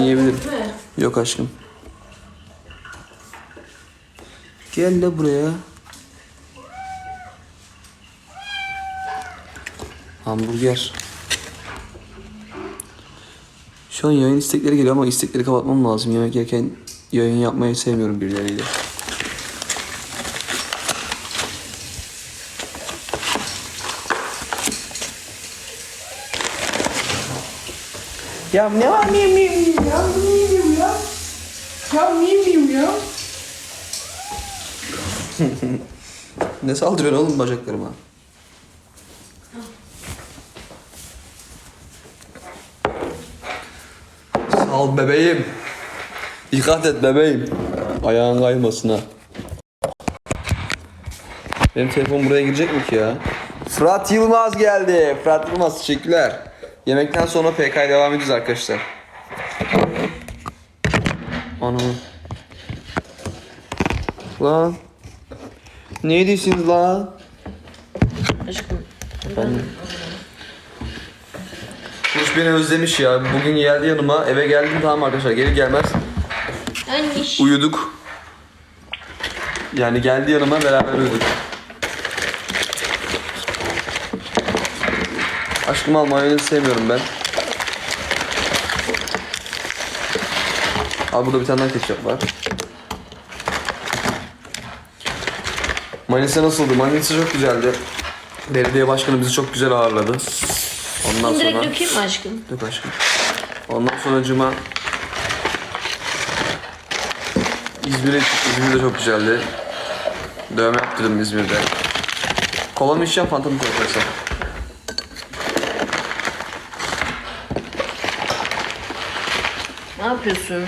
Yiyebilirim. Yok aşkım. Gel de buraya. Hamburger. Şu an yayın istekleri geliyor ama istekleri kapatmam lazım. Yemek yerken yayın yapmayı sevmiyorum birileriyle. Ya ne var? Miu miu ya. Miu ya. Ya miu miu ya. Ne saldırıyorsun oğlum bacaklarıma? Sal bebeğim. Dikkat et bebeğim. Ayağın kaymasın ha. Benim telefon buraya girecek mi ki ya? Fırat Yılmaz geldi. Fırat Yılmaz teşekkürler. Yemekten sonra PK devam edeceğiz arkadaşlar. Anam. Lan. Ne diyorsunuz lan? Aşkım. Kuş beni özlemiş ya. Bugün geldi yanıma. Eve geldim tamam arkadaşlar. Gelir gelmez uyuduk. Yani geldi yanıma beraber uyuduk. Aşkım al mayonezi sevmiyorum ben. Al burada bir tane daha ketçap var. Manisa nasıldı? Manisa çok güzeldi. Belediye başkanı bizi çok güzel ağırladı. Ondan Direkt sonra... dökeyim mi aşkım? Yok aşkım. Ondan sonra cuma İzmir'e İzmir'de çok güzeldi. Dövme yaptırdım İzmir'de. Kola mı içeceğim, fanta mı koyacaksın? Yapıyorsun?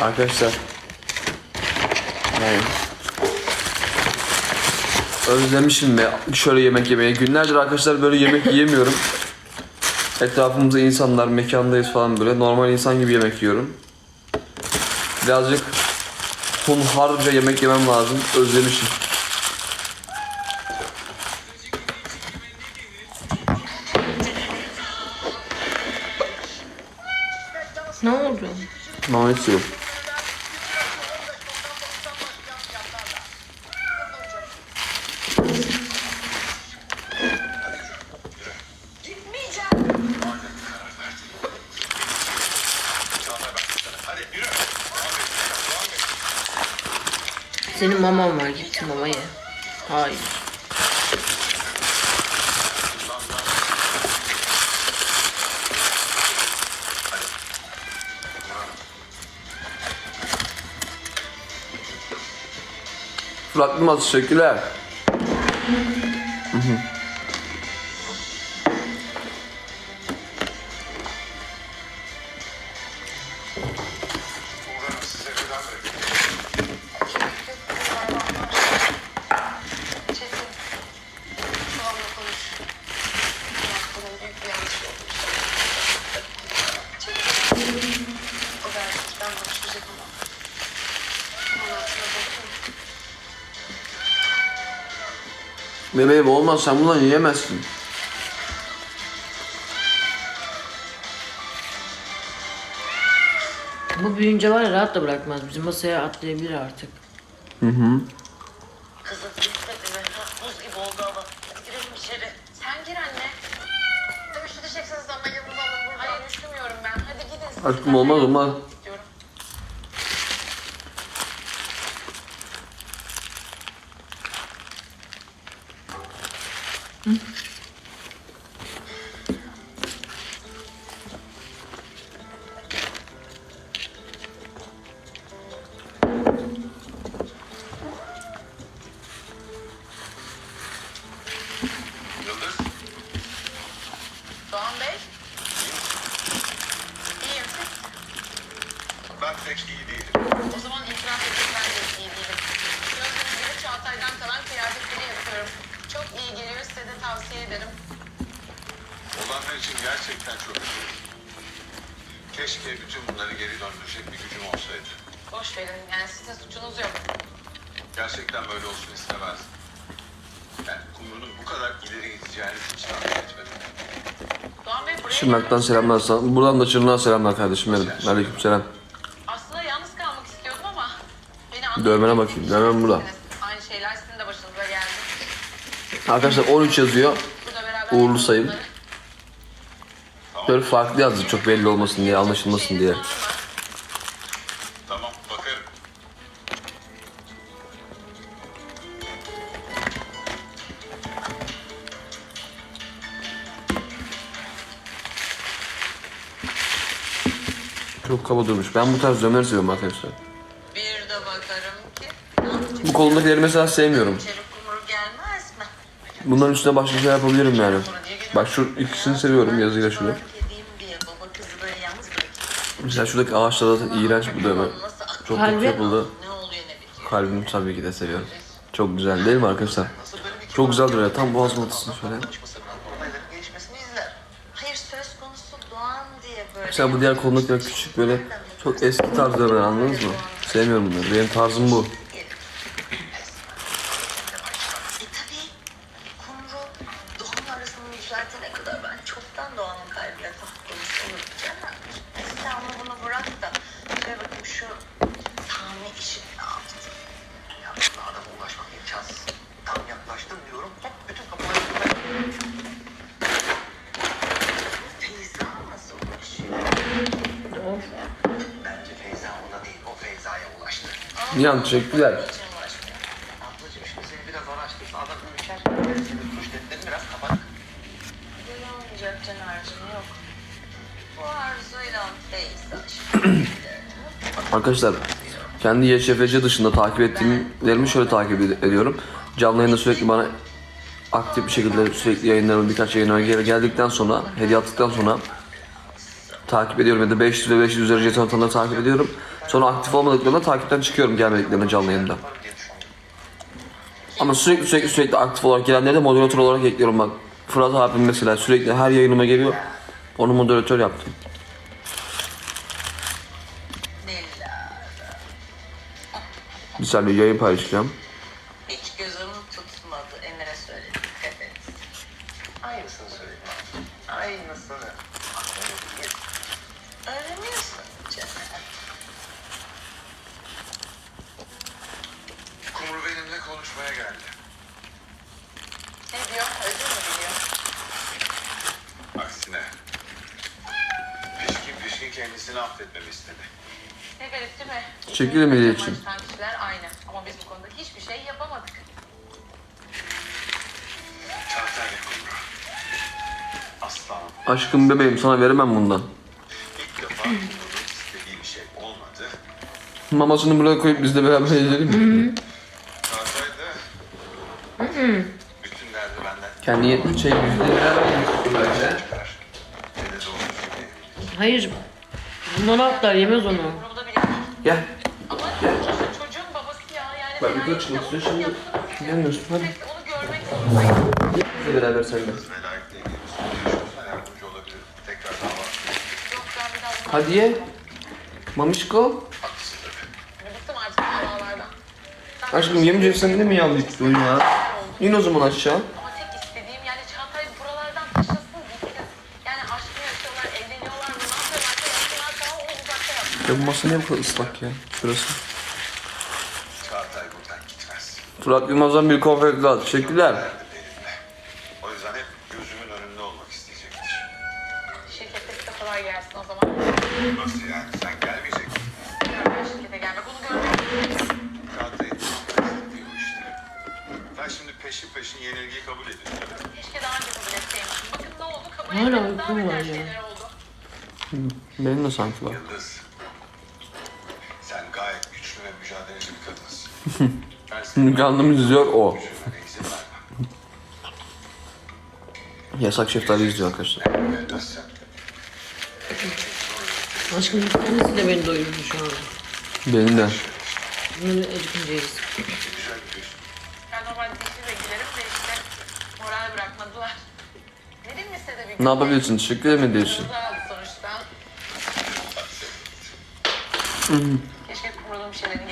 Arkadaşlar. Yani. Özlemişim be şöyle yemek yemeyi. Günlerdir arkadaşlar böyle yemek yiyemiyorum. Etrafımızda insanlar, mekandayız falan böyle. Normal insan gibi yemek yiyorum. Birazcık hunharca yemek yemem lazım. Özlemişim. Ne oldu? Mehmet Senin maman var gittim mama ye. Hayır. Yılmaz teşekkürler. Bebeğim olmaz sen bundan yiyemezsin. Bu büyüyünce var ya rahat da bırakmaz. Bizim masaya atlayabilir artık. Hı hı. Kızım? Ha, Buz gibi oldu ama. Hadi girelim içeri. Sen gir anne. Tabii üşüteceksiniz ama Yıldız Hanım burada. Hayır üşümüyorum ben. Hadi gidin. Aşkım olmaz olmaz. Tavsiye ederim. Olanlar için gerçekten çok üzüldüm. Keşke bütün bunları geri döndürecek bir gücüm olsaydı. Boş verin yani sizin suçunuz yok. Gerçekten böyle olsun istemezdim. Yani Kumru'nun bu kadar ileri gideceğini hiç tahmin etmedim. Doğan Bey buraya Şırnak'tan gelmek selamlar sana. Buradan da Şırnak'a selamlar kardeşim benim. Aleyküm selam. Aslında yalnız kalmak istiyordum ama beni Dövmene anlayabildiğiniz bakayım, dövmem burada. iyisiniz. Aynı şeyler sizin de başınıza geldi. Arkadaşlar 13 yazıyor. Uğurlu sayım. Böyle farklı yazdı çok belli olmasın diye, anlaşılmasın diye. Tamam bakarım. Çok kaba durmuş. Ben bu tarz dövmeleri seviyorum arkadaşlar. Bir de bakarım ki? Bu kolundakileri mesela sevmiyorum. İçeri kumru gelmez mi? Bunların üstüne başka şey yapabilirim yani. Bak şu ikisini seviyorum yazıyla şunu. Mesela şuradaki ağaçlarda da iğrenç bu dövme. Çok kötü yapıldı. Kalbimi tabii ki de seviyorum. Çok güzel değil mi arkadaşlar? Çok güzel duruyor. Tam boğazın ortasını şöyle. Olayların gelişmesini izler. Hayır söz konusu Doğan diye böyle. Mesela bu diğer kolundakiler küçük böyle çok eski tarz dövmeler anladınız mı? Sevmiyorum bunları. Benim tarzım bu. Düzeltene kadar ben çoktan Doğan'ın kalbine takılmış olacağım. Sen onu bunu bırak da şöyle bakayım şu Sami işini ne yaptı? Ya buna adama ulaşmak imkansız. Tam yaklaştım diyorum. Hop bütün kapıları kapattım. Feyza nasıl ulaşıyor? Bence Feyza ona değil, o Feyza'ya ulaştı. Nihan teşekkürler. Arkadaşlar kendi YŞFC dışında takip ettiğimlerimi şöyle takip ed- ediyorum. Canlı yayında sürekli bana aktif bir şekilde sürekli yayınlarım birkaç yayına geri geldikten sonra hediye attıktan sonra takip ediyorum ya da 500 ve 500 üzeri jeton atanları takip ediyorum. Sonra aktif olmadıklarında takipten çıkıyorum gelmediklerine canlı yayında. Ama sürekli sürekli sürekli aktif olarak gelenleri de moderatör olarak ekliyorum bak. Fırat abim mesela sürekli her yayınıma geliyor. Onu moderatör yaptım. Bir saniye yayın paylaşacağım. Hiç gözüm tutmadı. Emir'e söyledik. Evet. Aynısını söyledim abi. Aynısını. Öğreniyorsun Caner. Kumru benimle konuşmaya geldi. Ne diyor? Özür mü diliyor? Aksine. Pişkin pişkin kendisini affetmemi istedi. Garip değil mi? Teşekkür ederim hediye için. Baştan kişiler aynı. Ama biz bu konuda hiçbir şey yapamadık. Kumru. Aşkım bebeğim sana veremem bundan. İlk defa Kumru'nun istediği bir şey olmadı. Mamasını buraya koyup biz de beraber yiyelim. Çağatay da bütün derdi benden Kendi yetmiş şey yüzde bence. gibi. Hayır. Bundan atlar yemez onu. Gel. Ama çocuğun, babası ya. Yani Bak, çıkmak onun istiyor şimdi. Gelmiyorsun, hadi. Onu görmek zorundayım. De beraber bir bir daha bundan Hadi ye. Mamişko. Aşkım yemeyeceksen değil mi yanlış istiyorsun ya? İn o zaman aşağı. Ya bu masa niye bu kadar ıslak ya? Şurası. Fırat Yılmaz'dan bir konfet daha. Teşekkürler. O yüzden hep gözümün önünde olmak isteyecektir. Şirkette kolay gelsin o zaman. Nasıl yani? Sen gelmeyecek misin? Ben şirkete gelmek, onu görmek işte. Ben şimdi peşin peşin yenilgiyi kabul ediyorum. Keşke daha önce kabul etseymişim. Bakın ne oldu? Kabul etmedim. Daha beter şeyler oldu. Benim de sanki var. Yıldız. Karnımız izliyor o. Yasak şeftali izliyor arkadaşlar. Aşkım bir tanesi de beni doyurdu şu an. Benim de. Bunları acıkınca Ben normalde dişli ve gülerim de işte moral bırakmadılar. Ne diyeyim listede bir Ne yapabilirsin? Teşekkür ederim hediye için. Kırmızı aldı sonuçta. Keşke Kumru'nun bir şeylerini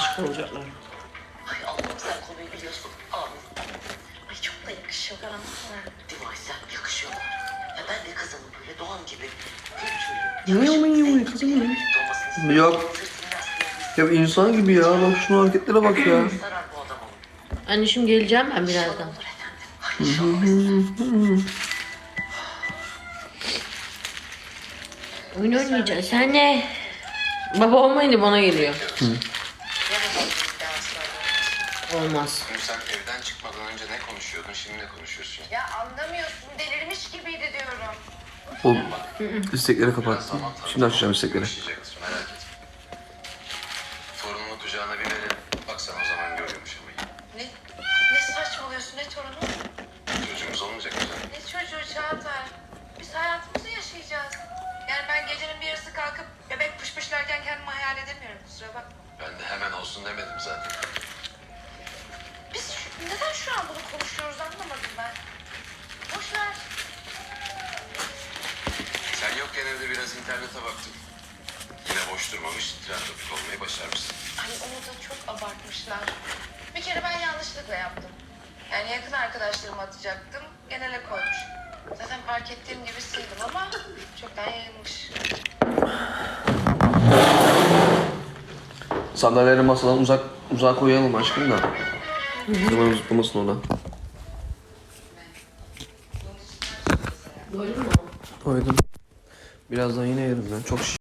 Aşık olacaklar. Ay Allah'ım sen konuyu biliyorsun. Amin. Ay çok da yakışıyor anlatsana. Değil mi Aysel? Yakışıyorlar. Ya ben de kızımı böyle doğan gibi Ne yakışıklı, ya, kızım ya? olmasını istiyorum. Yok. Sırtını yaslayabilir. Ya insan gibi ya. Bak şunu hareketlere bak ya. Sarar bu adamı. Anneciğim geleceğim ben birazdan. Olur efendim. Ay inşallah. Oyun oynayacağız. Sen ne? Baba olmayınca bana geliyor. Yarın bir daha sonra. Olmaz. Şimdi sen evden çıkmadan önce ne konuşuyordun, şimdi ne konuşuyorsun? Ya anlamıyorsun delirmiş gibiydi diyorum. Oğlum istekleri kapattım. Şimdi açacağım istekleri. Yaşayacaksın, merak etme. Torununu kucağına bir verin. Bak sen o zaman görüyormuş ama. Ne, ne saçmalıyorsun ne torunu? Çocuğumuz olmayacak mı? Ne çocuğu Çağatay? Biz hayatımızı yaşayacağız. Yani ben gecenin bir yarısı kalkıp bebek pışpışlarken kendimi hayal edemiyorum kusura bakma. Ben de hemen olsun demedim zaten. Neden şu an bunu konuşuyoruz anlamadım ben. Boş ver. Sen yokken evde biraz internete baktım. Yine boş durmamış, trend topik olmayı başarmışsın. Ay onu da çok abartmışlar. Bir kere ben yanlışlıkla yaptım. Yani yakın arkadaşlarıma atacaktım. Genele koymuş. Zaten fark ettiğim gibi sildim ama çoktan yayılmış. Sandalyeleri masadan uzak uzağa koyalım aşkım da. Zaman zıplamasın orada. Doydun mu? Koydum. Birazdan yine yerim ben. Çok şiş.